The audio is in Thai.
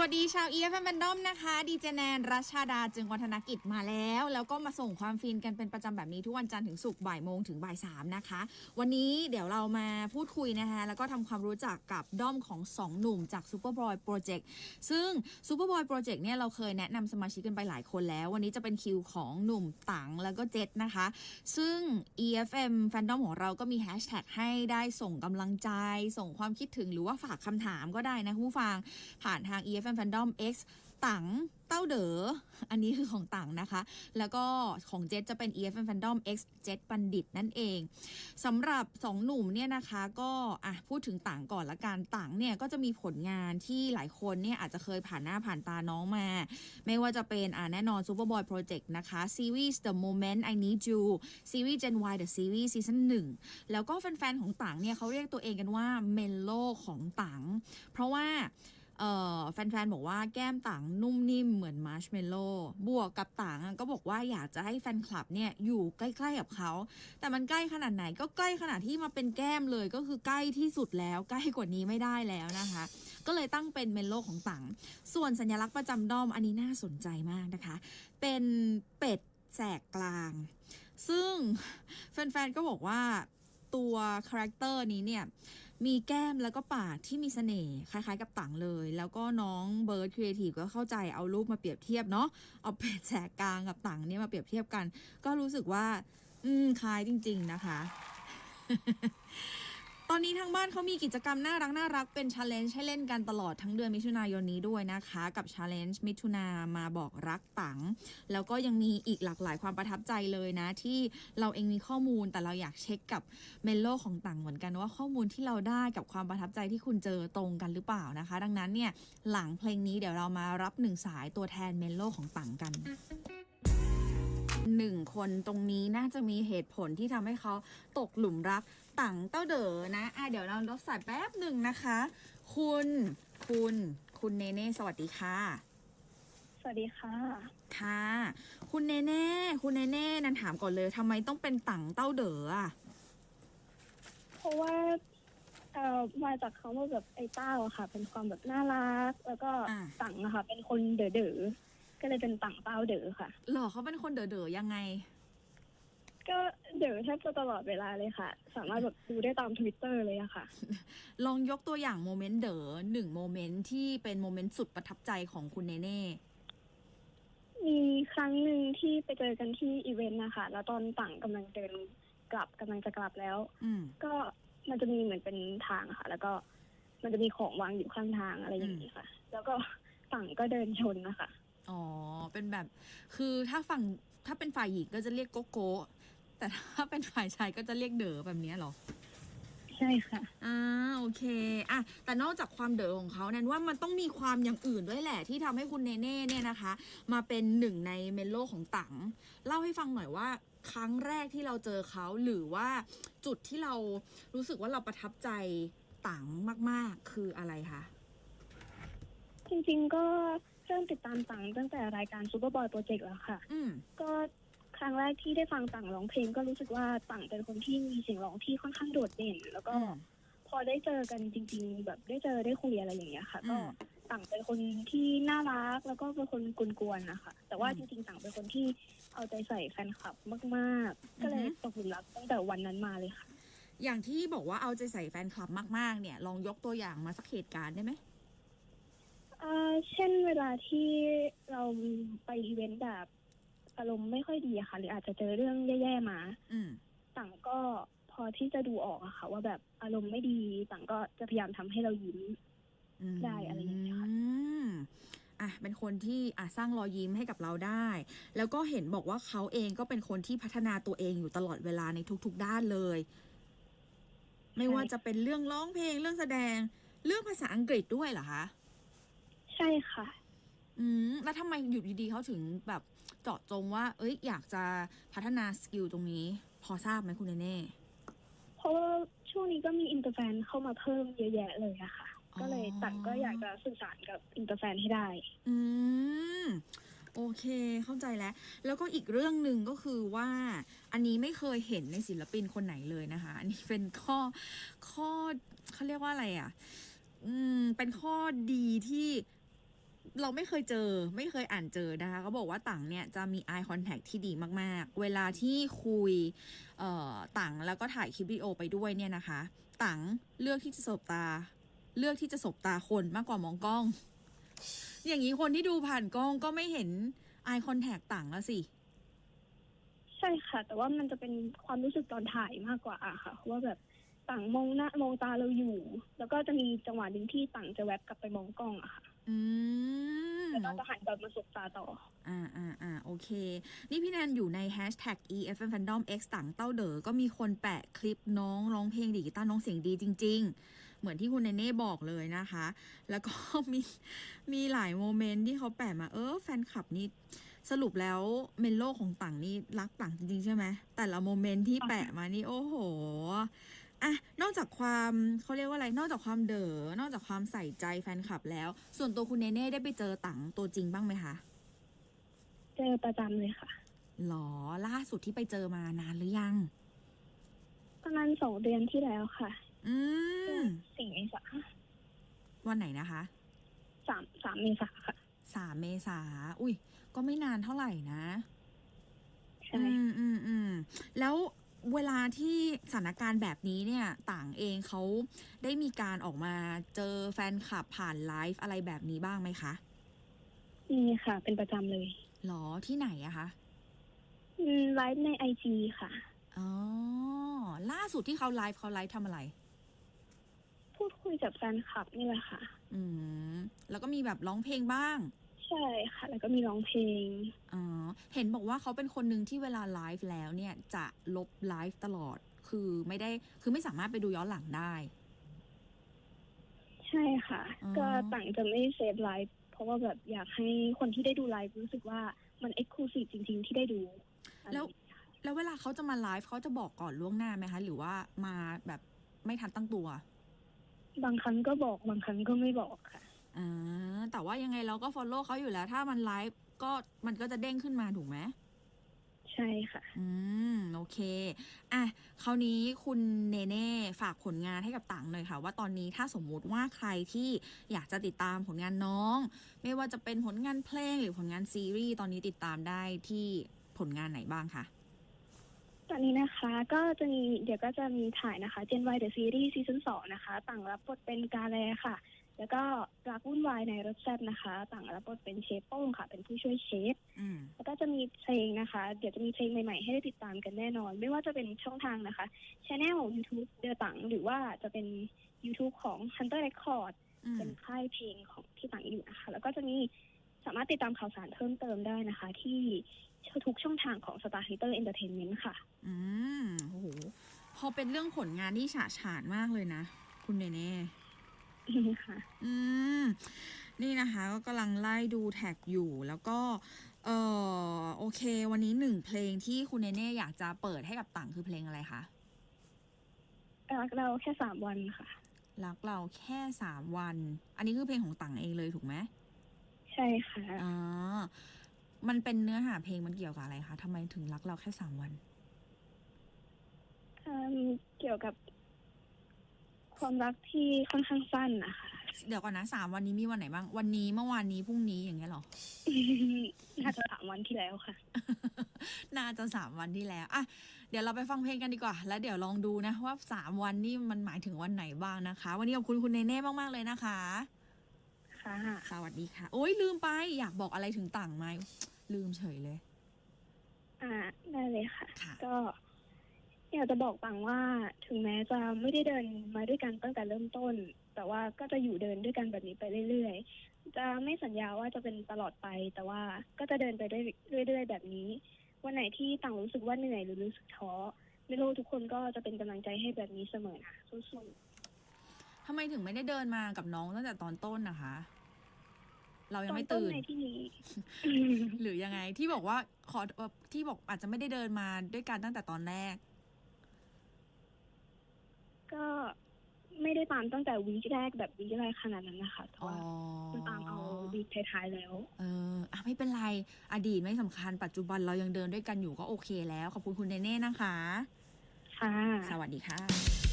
สวัสดีชาว EFM f a n d o m นะคะดีเจแนนรัชาดาจึงวัฒนกิจมาแล้ว แล้วก็มาส่งความฟินกันเป็นประจำแบบนี้ทุกวันจันทร์ถึงศุกร์บ่ายโมงถึงบ่ายสามนะคะ วันนี้เดี๋ยวเรามาพูดคุยนะคะ แล้วก็ทำความรู้จักกับด้อมของ 2 หนุ่มจาก Superboy Project ซึ่ง Superboy Project เนี่ยเราเคยแนะนำสมาชิกกันไปหลายคนแล้ว วันนี้จะเป็นคิวของหนุ่มตังแล้วก็เจษนะคะ ซึ่ง EFM Fandom ของเราก็มีแฮชแท็กให้ได้ส่งกำลังใจ ส่งความคิดถึงหรือว่าฝากคำถามก็ได้นะคุณผู้ฟังผ่านทาง EFM Fandom X ตังเต้าเด๋อ อันนี้คือของตังนะคะ แล้วก็ของเจษจะเป็น EF Fandom X เจษบัณฑิตนั่นเอง สำหรับสองหนุ่มเนี่ยนะคะก็อะพูดถึงตังก่อนละกันตังเนี่ยก็จะมีผลงานที่หลายคนเนี่ยอาจจะเคยผ่านหน้าผ่านตาน้องมา ไม่ว่าจะเป็นอ่าแน่นอน Superboy Project นะคะซีรีส์ The Moment I Need You ซีรีส์ Gen Y The Series Season 1 แล้วก็แฟนๆของตังเนี่ยเขาเรียกตัวเองกันว่าเมนโลของตังเพราะว่า แฟนๆ บอกว่าแก้มต่างนุ่มนิ่มเหมือนมาร์ชเมลโล่บวกกับต่างก็บอกว่าอยากจะให้แฟนคลับเนี่ยอยู่ใกล้ๆกับเขา แต่มันใกล้ขนาดไหนก็ใกล้ขนาดที่มาเป็นแก้มเลยก็คือใกล้ที่สุดแล้วใกล้กว่านี้ไม่ได้แล้วนะคะ ก็เลยตั้งเป็นเมนโล่ของต่าง ส่วนสัญลักษณ์ประจำด้อมอันนี้น่าสนใจมากนะคะ เป็นเป็ดแสกกลาง ซึ่งแฟนๆ ก็บอกว่าตัวคาแรคเตอร์นี้เนี่ย มีแก้มแล้วก็ปากที่มีเสน่ห์คล้ายๆ กับต่างเลย แล้วก็น้องเบิร์ดครีเอทีฟก็เข้าใจเอารูปมาเปรียบเทียบเนาะเอาเป็ดแฉกกลางกับต่างเนี่ยมาเปรียบเทียบกัน ก็รู้สึกว่า อืมคล้ายจริง ๆ นะคะ ตอนนี้ทางบ้านเขามีกิจกรรมน่ารักน่ารักเป็นช l เลน g e ให้เล่นกันตลอดทั้งเดือนมิถุนายนนี้ด้วยนะคะ กับช l เลน g e มิถุนามาบอกรักตังแล้วก็ยังมีอีกหลากหลายความประทับใจเลยนะ ที่เราเองมีข้อมูลแต่เราอยากเช็คกับเมนโลของตังเหมือนกันว่าข้อมูลที่เราได้กับความประทับใจที่คุณเจอตรงกันหรือเปล่านะคะ ดังนั้นเนี่ยหลังเพลงนี้เดี๋ยวเรามารับหนึ่งสายตัวแทนเมนโลของตังกันหนึ่งคนตรงนี้น่าจะมีเหตุผลที่ทำให้เขาตกหลุมรัก ตังเต้าเด๋อนะอะเดี๋ยวเรารับสายแป๊บหนึ่งนะคะ คุณ คุณ คุณเนเน่สวัสดีค่ะ สวัสดีค่ะ ค่ะ คุณเนเน่ คุณเนเน่นันถามก่อนเลยทำไมต้องเป็นตังเต้าเด๋ออะเพราะว่าเอ่อมาจากคำว่าแบบไอ้เต้าอะค่ะ เป็นความแบบน่ารัก แล้วก็อ่าตังอะค่ะ เป็นคนเด๋อเด๋อๆก็เลยเป็นตังเต้าเด๋อค่ะเหรอเขาเป็นคนเด๋อๆยังไง ก็เด๋อแทบจะตลอดเวลาเลยค่ะ สามารถแบบดูได้ตามทวิตเตอร์เลยอะค่ะ ลองยกตัวอย่างโมเมนต์เด๋อหนึ่งโมเมนต์ที่เป็นโมเมนต์สุดประทับใจของคุณเนเน่ มีครั้งหนึ่งที่ไปเจอกันที่อีเวนต์นะคะ แล้วตอนตังกำลังเดินกลับกำลังจะกลับแล้ว อืม ก็มันจะมีเหมือนเป็นทางค่ะ แล้วก็มันจะมีของวางอยู่ข้างทางอะไรอย่างนี้ค่ะ แล้วก็ตังก็เดินชนนะคะ อ๋อ เป็นแบบ คือถ้าฝั่งถ้าเป็นฝ่ายหญิงก็จะเรียกโกโก้ แต่ถ้าเป็นฝ่ายชายก็จะเรียกเด๋อแบบเนี้ยเหรอ ใช่ค่ะ อ่าโอเคอะแต่นอกจากความเด๋อของเขานั้นว่ามันต้องมีความอย่างอื่นด้วยแหละ ที่ทำให้คุณเนเน่เนี่ยนะคะ มาเป็นหนึ่งในเมนโลของตังเล่าให้ฟังหน่อยว่าครั้งแรกที่เราเจอเขาหรือว่าจุดที่เรารู้สึกว่าเราประทับใจตังมาก ๆ คืออะไรคะจริงๆก็เริ่มติดตามตังตั้งแต่รายการ Superboy Project แล้วค่ะอืมก็ ครั้งแรกที่ได้ฟังตังร้องเพลงก็รู้สึกว่าตังเป็นคนที่มีเสียงร้องที่ค่อนข้างโดดเด่น แล้วก็อืมพอได้เจอกันจริง ๆ แบบได้เจอได้คุยอะไรอย่างเงี้ยค่ะอืก็มตังเป็นคนที่น่ารักแล้วก็เป็นคนกวนๆนะคะ แต่ว่าอืจมริงๆตังเป็นคนที่เอาใจใส่แฟนคลับมากๆ ก็เลยอือฮึตกหลุมรักตั้งแต่วันนั้นมาเลยค่ะ อย่างที่บอกว่าเอาใจใส่แฟนคลับมาก ๆ เนี่ย ลองยกตัวอย่างมาสักเหตุการณ์ได้ไหมอ่าเช่นเวลาที่เราไปอีเวนต์แบบ อารมณ์ไม่ค่อยดีอะค่ะ หรืออาจจะเจอเรื่องแย่ๆมา อืมต่างก็พอที่จะดูออกอะค่ะ ว่าแบบอารมณ์ไม่ดีต่างก็จะพยายามทำให้เรายิ้มอืมได้อะไรอย่างเงี้ยค่ะอืมอะเป็นคนที่อะสร้างรอยยิ้มให้กับเราได้ แล้วก็เห็นบอกว่าเขาเองก็เป็นคนที่พัฒนาตัวเองอยู่ตลอดเวลาในทุกๆด้านเลย ไม่ว่าจะเป็นเรื่องร้องเพลงเรื่องแสดง เรื่องภาษาอังกฤษด้วยเหรอคะ ใช่ค่ะ อืมแล้วทำไมอยู่ดีๆเขาถึงแบบเจาะจงว่า เอ้ย อยากจะพัฒนาสกิลตรงนี้ พอทราบไหมคุณเนเน่เพราะว่าช่วงนี้ก็มีอินเตอร์แฟนเข้ามาเพิ่มเยอะแยะเลยอะค่ะอ๋อก็เลยต่างก็อยากจะสื่อสารกับอินเตอร์แฟนให้ได้ อืมโอเคเข้าใจแล้ว แล้วก็อีกเรื่องหนึ่งก็คือว่าอันนี้ไม่เคยเห็นในศิลปินคนไหนเลยนะคะ อันนี้เป็นข้อข้อเขาเรียกว่าอะไรอะ อืมเป็นข้อดีที่ เราไม่เคยเจอไม่เคยอ่านเจอนะคะเขาบอกว่าต่างเนี่ยจะมี eye contact ที่ดีมากๆ เวลาที่คุยต่างแล้วก็ถ่ายคลิปวิดีโอไปด้วยเนี่ยนะคะต่างเลือกที่จะสบตา เลือกที่จะสบตาคนมากกว่ามองกล้อง อย่างนี้คนที่ดูผ่านกล้องก็ไม่เห็น eye contact ต่างแล้วสิใช่ค่ะ แต่ว่ามันจะเป็นความรู้สึกตอนถ่ายมากกว่าอะค่ะว่าแบบต่างมองหน้ามองตาเราอยู่ แล้วก็จะมีจังหวะหนึ่งที่ต่างจะแวบกลับไปมองกล้องอะค่ะ อืมแล้วก็จะหันกลับมาสบตาต่อ อ่าอ่าอ่าโอเค นี่พี่แนนอยู่ใน hashtag EFM Fandom X ต่างเต้าเด๋อก็มีคนแปะคลิปน้องร้องเพลงดีดกีตาร์น้องเสียงดีจริง ๆ เหมือนที่คุณเนเน่บอกเลยนะคะ แล้วก็มีมีหลายโมเมนต์ที่เขาแปะมาเออแฟนคลับนี่สรุปแล้วเมนโลของต่างนี่รักต่างจริงๆใช่ไหมแต่ละโมเมนต์ที่แปะมานี่โอ้โห อะนอกจากความเขาเรียกว่าอะไร นอกจากความเด๋อนอกจากความใส่ใจแฟนคลับแล้ว ส่วนตัวคุณเนเน่ได้ไปเจอต่างตัวจริงบ้างไหมคะเจอประจำเลยค่ะ หรอล่าสุดที่ไปเจอมานานหรือยัง ประมาณสองเดือนที่แล้วค่ะอืมสี่เมษาวันไหนนะคะสามสามเมษาค่ะสามเมษาอุ้ย ก็ไม่นานเท่าไหร่นะ ใช่ อืมอืมอืมแล้ว เวลาที่สถานการณ์แบบนี้เนี่ยต่างเองเขาได้มีการออกมาเจอแฟนคลับผ่านไลฟ์อะไรแบบนี้บ้างไหมคะมีค่ะ เป็นประจำเลยหรอที่ไหนอะคะอืมไลฟ์ในไอจีค่ะอ๋อล่าสุดที่เขาไลฟ์เขาไลฟ์ทำอะไร พูดคุยกับแฟนคลับนี่แหละค่ะ อืม แล้วก็มีแบบร้องเพลงบ้าง ใช่ค่ะ แล้วก็มีร้องเพลงอ๋อเห็นบอกว่าเขาเป็นคนหนึ่งที่เวลาไลฟ์แล้วเนี่ยจะลบไลฟ์ตลอด คือไม่ได้คือไม่สามารถไปดูย้อนหลังได้ ใช่ค่ะอ๋อก็ต่างจะไม่เซฟไลฟ์เพราะว่าแบบอยากให้คนที่ได้ดูไลฟ์รู้สึกว่ามันเอ็กซ์คลูซีฟจริง ๆ ที่ได้ดู แล้วแล้วเวลาเขาจะมาไลฟ์เขาจะบอกก่อนล่วงหน้าไหมคะ หรือว่ามาแบบไม่ทันตั้งตัว บางครั้งก็บอกบางครั้งก็ไม่บอกค่ะ อ่าแต่ว่ายังไงเราก็ follow เขาอยู่แล้ว ถ้ามันไลฟ์ก็มันก็จะเด้งขึ้นมาถูกไหมใช่ค่ะ อืม โอเค อะ คราวนี้คุณเนเน่ฝากผลงานให้กับต่างหน่อยค่ะ ว่าตอนนี้ถ้าสมมุติว่าใครที่อยากจะติดตามผลงานน้อง ไม่ว่าจะเป็นผลงานเพลงหรือผลงานซีรีส์ตอนนี้ติดตามได้ที่ผลงานไหนบ้างคะตอนนี้นะคะก็จะมีเดี๋ยวก็จะมีถ่ายนะคะ Gen Y The Series ซีซั่นสองนะคะ ต่างรับบทเป็นกาแลค่ะ แล้วก็รักวุ่นวายในรสแซ่บนะคะ ต่างรับบทเป็นเชฟโป้งค่ะ เป็นผู้ช่วยเชฟอืมแล้วก็จะมีเพลงนะคะ เดี๋ยวจะมีเพลงใหม่ๆ ให้ได้ติดตามกันแน่นอน ไม่ว่าจะเป็นช่องทางนะคะช anel YouTube เดือตังหรือว่าจะเป็น YouTube ของ Hunter Record อืมเป็นค่ายเพลงของที่ต่างอยู่นะคะ แล้วก็จะมีสามารถติดตามข่าวสารเพิ่มเติมได้นะคะ ที่ทุกช่องทางของ Star Hunter Entertainment ค่ะ อืมโอ้โหพอเป็นเรื่องผลงานที่ฉาฉานมากเลยนะ คุณเนเน่ ค่ะ อืม นี่นะคะ ก็กำลังไล่ดูแท็กอยู่แล้วก็ เออโอเค วันนี้หนึ่งเพลงที่คุณเนเน่อยากจะเปิดให้กับต่างคือเพลงอะไรคะรักเราแค่สามวันค่ะ รักเราแค่สามวัน อันนี้คือเพลงของต่างเองเลยถูกไหมใช่ค่ะอ่ามันเป็นเนื้อหาเพลงมันเกี่ยวกับอะไรคะทำไมถึงรักเราแค่สามวันอืมเกี่ยวกับ ความรักที่ค่อนข้างสั้นนะคะเดี๋ยวก่อนนะสามวันนี้มีวันไหนบ้าง วันนี้เมื่อวานนี้พรุ่งนี้อย่างเงี้ยเหรอ น่าจะสามวันที่แล้วค่ะ น่าจะสามวันที่แล้วอะเดี๋ยวเราไปฟังเพลงกันดีกว่า แล้วเดี๋ยวลองดูนะว่าสามวันนี่มันหมายถึงวันไหนบ้างนะคะ วันนี้ขอบคุณคุณเนเน่มากๆเลยนะคะ ค่ะ สวัสดีค่ะ โอ้ยลืมไป อยากบอกอะไรถึงต่างไหมลืมเฉยเลย อ่าได้เลยค่ะค่ะก็ อยากจะบอกปังว่าถึงแม้จะไม่ได้เดินมาด้วยกันตั้งแต่เริ่มต้น แต่ว่าก็จะอยู่เดินด้วยกันแบบนี้ไปเรื่อยๆ จะไม่สัญญาว่าจะเป็นตลอดไป แต่ว่าก็จะเดินไปได้เรื่อยๆแบบนี้ วันไหนที่ต่างรู้สึกว่าเหนื่อยหรือรู้สึกท้อไม่รู้ทุกคนก็จะเป็นกำลังใจให้แบบนี้เสมอนะสู้ๆทำไมถึงไม่ได้เดินมากับน้องตั้งแต่ตอนต้นนะคะ เรายังตอนไม่ต้นตื่นในที่นี้ หรือยังไงที่บอกว่าขอเอ่อที่บอกอาจจะไม่ได้เดินมาด้วยกันตั้งแต่ตอนแรก ก็ไม่ได้ตามตั้งแต่วีคแรกแบบวีคแรกขนาดนั้นนะคะแต่อ๋อว่ามันตามเอาวีคท้ายๆแล้ว เอออะไม่เป็นไร อดีตไม่สำคัญปัจจุบันเรายังเดินด้วยกันอยู่ก็โอเคแล้ว ขอบคุณคุณเนเน่นะคะ ค่ะ สวัสดีค่ะ